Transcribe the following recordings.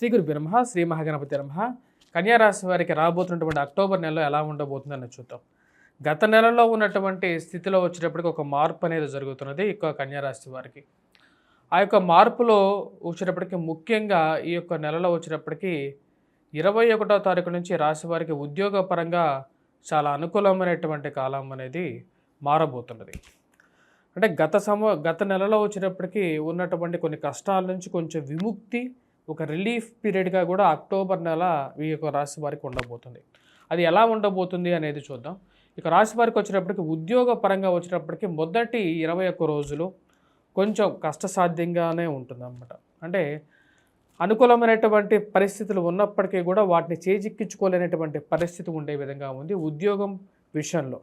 శ్రీ గురు బ్రహ్మ శ్రీ మహాగణపతి బ్రహ్మ కన్యారాశి వారికి రాబోతున్నటువంటి అక్టోబర్ నెలలో ఎలా ఉండబోతుందని చూద్దాం. గత నెలలో ఉన్నటువంటి స్థితిలో వచ్చేటప్పటికి ఒక మార్పు అనేది జరుగుతున్నది ఎక్కువ కన్యారాశి వారికి. ఆ యొక్క మార్పులో వచ్చేటప్పటికి ముఖ్యంగా ఈ యొక్క నెలలో వచ్చేటప్పటికి ఇరవై ఒకటో తారీఖు నుంచి రాశి వారికి ఉద్యోగపరంగా చాలా అనుకూలమైనటువంటి కాలం అనేది మారబోతున్నది. అంటే గత సమ గత నెలలో వచ్చేటప్పటికి ఉన్నటువంటి కొన్ని కష్టాల నుంచి కొంచెం విముక్తి ఒక రిలీఫ్ పీరియడ్గా కూడా అక్టోబర్ నెల ఈ యొక్క రాశి వారికి ఉండబోతుంది. అది ఎలా ఉండబోతుంది అనేది చూద్దాం. ఇక రాశి వారికి వచ్చినప్పటికీ ఉద్యోగ పరంగా వచ్చినప్పటికీ మొదటి ఇరవై ఒక్క రోజులు కొంచెం కష్టసాధ్యంగానే ఉంటుంది అన్నమాట అంటే అనుకూలమైనటువంటి పరిస్థితులు ఉన్నప్పటికీ కూడా వాటిని చేజిక్కించుకోలేనటువంటి పరిస్థితి ఉండే విధంగా ఉంది ఉద్యోగం విషయంలో.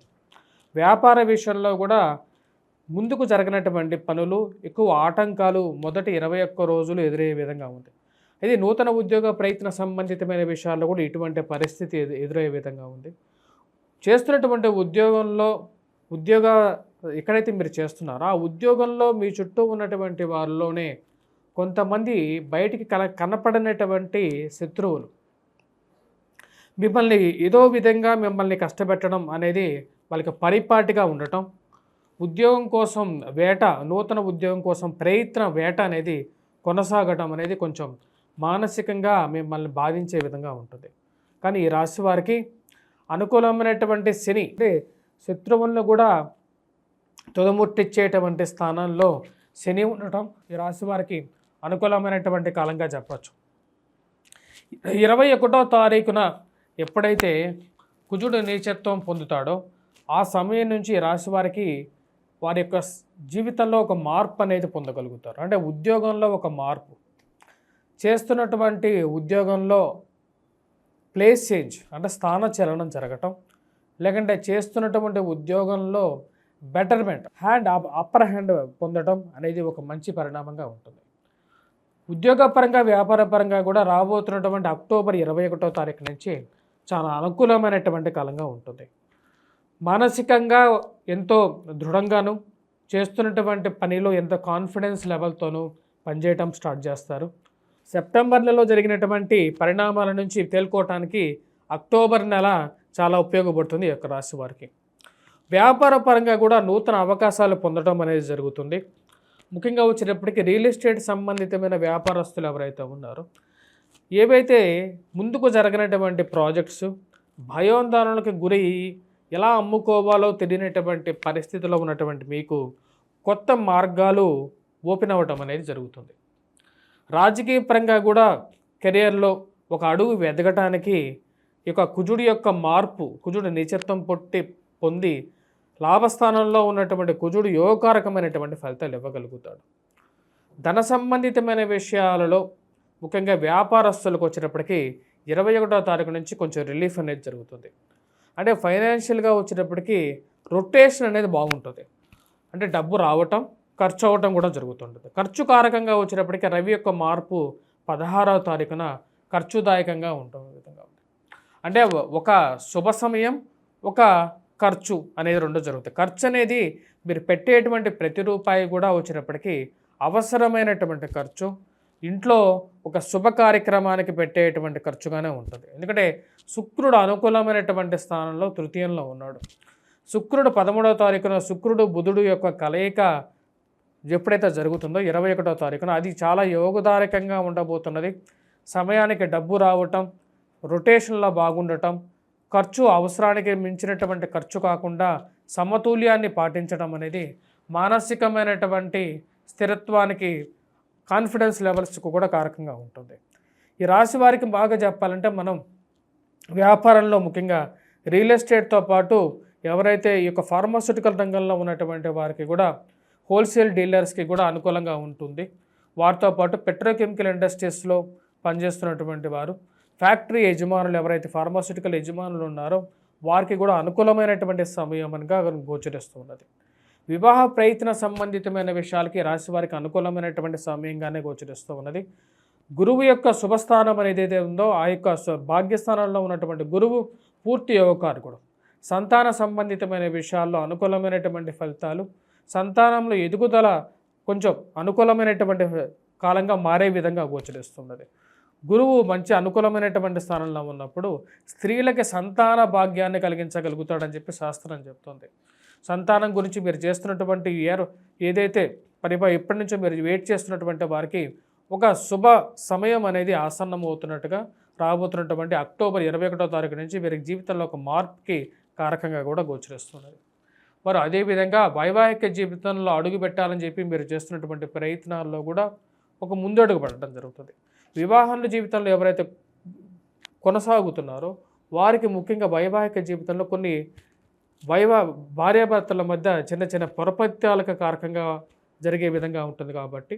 వ్యాపార విషయంలో కూడా ముందుకు జరగనటువంటి పనులు ఎక్కువ ఆటంకాలు మొదటి ఇరవై ఒక్క రోజులు ఎదురయ్యే విధంగా ఉంది. ఇది నూతన ఉద్యోగ ప్రయత్న సంబంధితమైన విషయాల్లో కూడా ఇటువంటి పరిస్థితి ఎదు- ఎదురయ్యే విధంగా ఉంది. చేస్తున్నటువంటి ఉద్యోగంలో ఉద్యోగ ఎక్కడైతే మీరు చేస్తున్నారో ఆ ఉద్యోగంలో మీ చుట్టూ ఉన్నటువంటి వారిలోనే కొంతమంది బయటికి కల కనపడనటువంటి శత్రువులు. మిమ్మల్ని ఏదో విధంగా మిమ్మల్ని కష్టపెట్టడం అనేది వాళ్ళకి పరిపాటిగా ఉండటం ఉద్యోగం కోసం వేట నూతన ఉద్యోగం కోసం ప్రయత్న వేట అనేది కొనసాగటం అనేది కొంచెం మానసికంగా మిమ్మల్ని బాధించే విధంగా ఉంటుంది. కానీ ఈ రాశి వారికి అనుకూలమైనటువంటి శని అంటే శత్రువులను కూడా తుదముట్టిచ్చేటువంటి స్థానంలో శని ఉండటం ఈ రాశి వారికి అనుకూలమైనటువంటి కాలంగా చెప్పచ్చు ఇరవై ఒకటో తారీఖున ఎప్పుడైతే కుజుడు నీచత్వం పొందుతాడో ఆ సమయం నుంచి ఈ రాశి వారికి వారి యొక్క జీవితంలో ఒక మార్పు అనేది పొందగలుగుతారు. అంటే ఉద్యోగంలో ఒక మార్పు. చేస్తున్నటువంటి ఉద్యోగంలో ప్లేస్ చేంజ్ అంటే స్థాన చలనం జరగటం లేకంటే చేస్తున్నటువంటి ఉద్యోగంలో బెటర్మెంట్ హ్యాండ్ అప్పర్ హ్యాండ్ పొందడం అనేది ఒక మంచి పరిణామంగా ఉంటుంది. ఉద్యోగపరంగా వ్యాపారపరంగా కూడా రాబోతున్నటువంటి అక్టోబర్ ఇరవై ఒకటో తారీఖు నుంచి చాలా అనుకూలమైనటువంటి కాలంగా ఉంటుంది. మానసికంగా ఎంతో దృఢంగాను చేస్తున్నటువంటి పనిలో ఎంత కాన్ఫిడెన్స్ లెవెల్తోనూ పనిచేయటం స్టార్ట్ చేస్తారు. సెప్టెంబర్ నెలలో జరిగినటువంటి పరిణామాల నుంచి తేలుకోవటానికి అక్టోబర్ నెల చాలా ఉపయోగపడుతుంది ఈ యొక్క రాశి వారికి. వ్యాపార పరంగా కూడా నూతన అవకాశాలు పొందడం అనేది జరుగుతుంది. ముఖ్యంగా వచ్చినప్పటికీ రియల్ ఎస్టేట్ సంబంధితమైన వ్యాపారస్తులు ఎవరైతే ఉన్నారో ఏవైతే ముందుకు జరగనటువంటి ప్రాజెక్ట్స్ భయోందోళనకు గురి ఎలా అమ్ముకోవాలో తెలియనటువంటి పరిస్థితిలో ఉన్నటువంటి మీకు కొత్త మార్గాలు ఓపెన్ అవ్వటం అనేది జరుగుతుంది. రాజకీయ పరంగా కూడా కెరియర్లో ఒక అడుగు ఎదగటానికి ఈ యొక్క కుజుడి యొక్క మార్పు కుజుడు నిచత్వం పొట్టి పొంది లాభస్థానంలో ఉన్నటువంటి కుజుడు యోగకారకమైనటువంటి ఫలితాలు ఇవ్వగలుగుతాడు. ధన సంబంధితమైన విషయాలలో ముఖ్యంగా వ్యాపారస్తులకు వచ్చినప్పటికీ ఇరవై ఒకటో తారీఖు నుంచి కొంచెం రిలీఫ్ అనేది జరుగుతుంది. అంటే ఫైనాన్షియల్గా వచ్చినప్పటికీ రొటేషన్ అనేది బాగుంటుంది. అంటే డబ్బు రావటం ఖర్చు అవ్వటం కూడా జరుగుతుంటుంది. ఖర్చు కారకంగా వచ్చినప్పటికీ రవి యొక్క మార్పు పదహారవ తారీఖున ఖర్చుదాయకంగా ఉంటుంది విధంగా అంటే ఒక శుభ సమయం ఒక ఖర్చు అనేది రెండు జరుగుతాయి. ఖర్చు అనేది మీరు పెట్టేటువంటి ప్రతి రూపాయి కూడా వచ్చినప్పటికీ అవసరమైనటువంటి ఖర్చు ఇంట్లో ఒక శుభ కార్యక్రమానికి పెట్టేటువంటి ఖర్చుగానే ఉంటుంది. ఎందుకంటే శుక్రుడు అనుకూలమైనటువంటి స్థానంలో తృతీయంలో ఉన్నాడు. శుక్రుడు పదమూడవ తారీఖున శుక్రుడు బుధుడు యొక్క కలయిక ఎప్పుడైతే జరుగుతుందో ఇరవై ఒకటో తారీఖున అది చాలా యోగదారకంగా ఉండబోతున్నది. సమయానికి డబ్బు రావటం రొటేషన్లో బాగుండటం ఖర్చు అవసరానికి మించినటువంటి ఖర్చు కాకుండా సమతుల్యాన్ని పాటించడం అనేది మానసికమైనటువంటి స్థిరత్వానికి కాన్ఫిడెన్స్ లెవెల్స్కు కూడా కారకంగా ఉంటుంది. ఈ రాశి వారికి బాగా చెప్పాలంటే మనం వ్యాపారంలో ముఖ్యంగా రియల్ ఎస్టేట్తో పాటు ఎవరైతే ఈ యొక్క ఫార్మాస్యూటికల్ రంగంలో ఉన్నటువంటి వారికి కూడా హోల్సేల్ డీలర్స్కి కూడా అనుకూలంగా ఉంటుంది. వారితో పాటు పెట్రోకెమికల్ ఇండస్ట్రీస్లో పనిచేస్తున్నటువంటి వారు ఫ్యాక్టరీ యజమానులు ఎవరైతే ఫార్మాస్యూటికల్ యజమానులు ఉన్నారో వారికి కూడా అనుకూలమైనటువంటి సమయంగా గోచరిస్తూ ఉన్నది వివాహ ప్రయత్న సంబంధితమైన విషయాలకి రాశి వారికి అనుకూలమైనటువంటి సమయంగానే గోచరిస్తూ ఉన్నది గురువు యొక్క శుభస్థానం అనేది ఏదైతే ఉందో ఆ యొక్క భాగ్యస్థానంలో ఉన్నటువంటి గురువు పూర్తి యోగకారకుడు. సంతాన సంబంధితమైన విషయాల్లో అనుకూలమైనటువంటి ఫలితాలు సంతానంలో ఎదుగుదల కొంచెం అనుకూలమైనటువంటి కాలంగా మారే విధంగా గోచరిస్తున్నది. గురువు మంచి అనుకూలమైనటువంటి స్థానంలో ఉన్నప్పుడు స్త్రీలకి సంతాన భాగ్యాన్ని కలిగించగలుగుతాడని చెప్పి శాస్త్రం చెప్తుంది. సంతానం గురించి మీరు చేస్తున్నటువంటి ఏర్ ఏదైతే పరిప ఇప్పటి నుంచో మీరు వెయిట్ చేస్తున్నటువంటి వారికి ఒక శుభ సమయం అనేది ఆసన్నం అవుతున్నట్టుగా రాబోతున్నటువంటి అక్టోబర్ ఇరవై ఒకటో తారీఖు నుంచి వీరి జీవితంలో ఒక మార్పుకి కారకంగా కూడా గోచరిస్తున్నది. మరి అదేవిధంగా వైవాహిక జీవితంలో అడుగు పెట్టాలని చెప్పి మీరు చేస్తున్నటువంటి ప్రయత్నాల్లో కూడా ఒక ముందడుగు పడటం జరుగుతుంది. వివాహాల జీవితంలో ఎవరైతే కొనసాగుతున్నారో వారికి ముఖ్యంగా వైవాహిక జీవితంలో కొన్ని వైవా భార్యాభర్తల మధ్య చిన్న చిన్న పొరపత్యాలకు కారకంగా జరిగే విధంగా ఉంటుంది కాబట్టి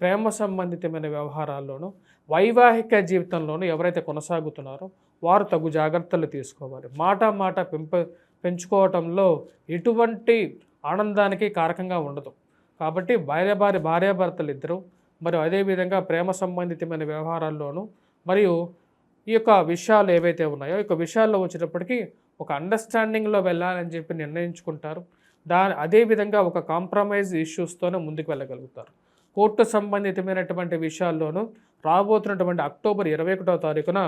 ప్రేమ సంబంధితమైన వ్యవహారాల్లోనూ వైవాహిక జీవితంలోనూ ఎవరైతే కొనసాగుతున్నారో వారు తగు జాగ్రత్తలు తీసుకోవాలి. మాట మాట పెంప పెంచుకోవటంలో ఎటువంటి ఆనందానికి కారకంగా ఉండదు. కాబట్టి భార్య భార్యాభర్తలు ఇద్దరు మరియు అదేవిధంగా ప్రేమ సంబంధితమైన వ్యవహారాల్లోనూ మరియు ఈ యొక్క విషయాలు ఏవైతే ఉన్నాయో ఈ యొక్క విషయాల్లో వచ్చినప్పటికీ ఒక అండర్స్టాండింగ్లో వెళ్ళాలని చెప్పి నిర్ణయించుకుంటారు. దా అదేవిధంగా ఒక కాంప్రమైజ్ ఇష్యూస్తోనే ముందుకు వెళ్ళగలుగుతారు. కోర్టు సంబంధితమైనటువంటి విషయాల్లోనూ రాబోతున్నటువంటి అక్టోబర్ ఇరవై ఒకటో తారీఖున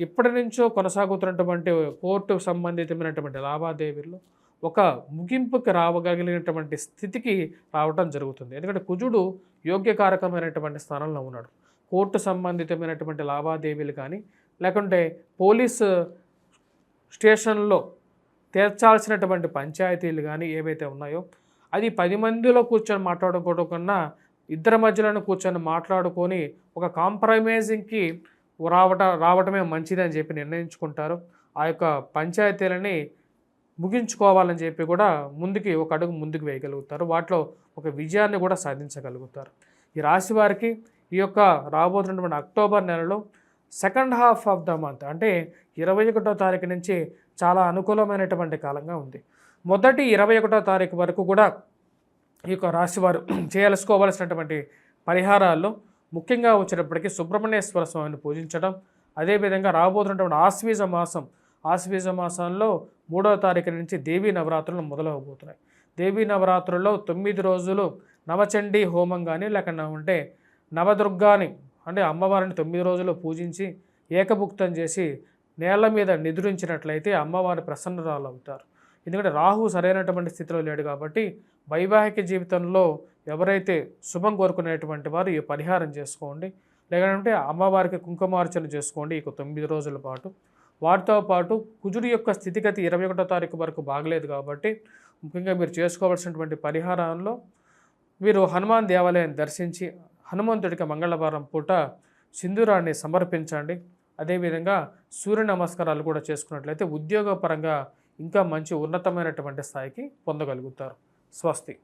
ఇప్పటి నుంచో కొనసాగుతున్నటువంటి కోర్టు సంబంధితమైనటువంటి లావాదేవీల్లో ఒక ముగింపుకి రావగలిగినటువంటి స్థితికి రావటం జరుగుతుంది. ఎందుకంటే కుజుడు యోగ్యకారకమైనటువంటి స్థానంలో ఉన్నాడు. కోర్టు సంబంధితమైనటువంటి లావాదేవీలు కానీ లేకుంటే పోలీసు స్టేషన్లో తీర్చాల్సినటువంటి పంచాయతీలు కానీ ఏవైతే ఉన్నాయో అది పది మందిలో కూర్చొని మాట్లాడుకోవడం కన్నా ఇద్దరి మధ్యలో కూర్చొని మాట్లాడుకొని ఒక కాంప్రమైజింగ్కి రావట రావటమే మంచిదని చెప్పి నిర్ణయించుకుంటారు. ఆ యొక్క పంచాయతీలని ముగించుకోవాలని చెప్పి కూడా ముందుకి ఒక అడుగు ముందుకు వేయగలుగుతారు. వాటిలో ఒక విజయాన్ని కూడా సాధించగలుగుతారు. ఈ రాశి వారికి ఈ యొక్క రాబోతున్నటువంటి అక్టోబర్ నెలలో second half of the month అంటే ఇరవై ఒకటో తారీఖు నుంచి చాలా అనుకూలమైనటువంటి కాలంగా ఉంది. మొదటి ఇరవై ఒకటో తారీఖు వరకు కూడా ఈ యొక్క రాశివారు చేయాల్సుకోవలసినటువంటి పరిహారాల్లో ముఖ్యంగా వచ్చేటప్పటికి సుబ్రహ్మణ్యేశ్వర స్వామిని పూజించడం అదేవిధంగా రాబోతున్నటువంటి ఆశ్వీజ మాసం. ఆశ్వీజ మాసంలో మూడవ తారీఖు నుంచి దేవీ నవరాత్రులు మొదలవబోతున్నాయి. దేవీ నవరాత్రుల్లో తొమ్మిది రోజులు నవచండీ హోమం కానీ లేకుండా ఉంటే నవదుర్గాని అంటే అమ్మవారిని తొమ్మిది రోజులు పూజించి ఏకభుక్తం చేసి నేల మీద నిద్రించినట్లయితే అమ్మవారి ప్రసన్నరాలు అవుతారు ఎందుకంటే రాహు సరైనటువంటి స్థితిలో లేడు కాబట్టి వైవాహిక జీవితంలో ఎవరైతే శుభం కోరుకునేటువంటి వారు ఈ పరిహారం చేసుకోండి. లేదంటే అమ్మవారికి కుంకుమార్చన చేసుకోండి. ఈ తొమ్మిది రోజుల పాటు. వాటితో పాటు కుజుడి యొక్క స్థితిగతి ఇరవై ఒకటో తారీఖు వరకు బాగలేదు కాబట్టి ముఖ్యంగా మీరు చేసుకోవాల్సినటువంటి పరిహారంలో మీరు హనుమాన్ దేవాలయాన్ని దర్శించి హనుమంతుడికి మంగళవారం పూట సింధూరాన్ని సమర్పించండి. అదేవిధంగా సూర్య నమస్కారాలు కూడా చేసుకున్నట్లయితే ఉద్యోగపరంగా ఇంకా మంచి ఉన్నతమైనటువంటి స్థాయికి పొందగలుగుతారు. స్వస్తి.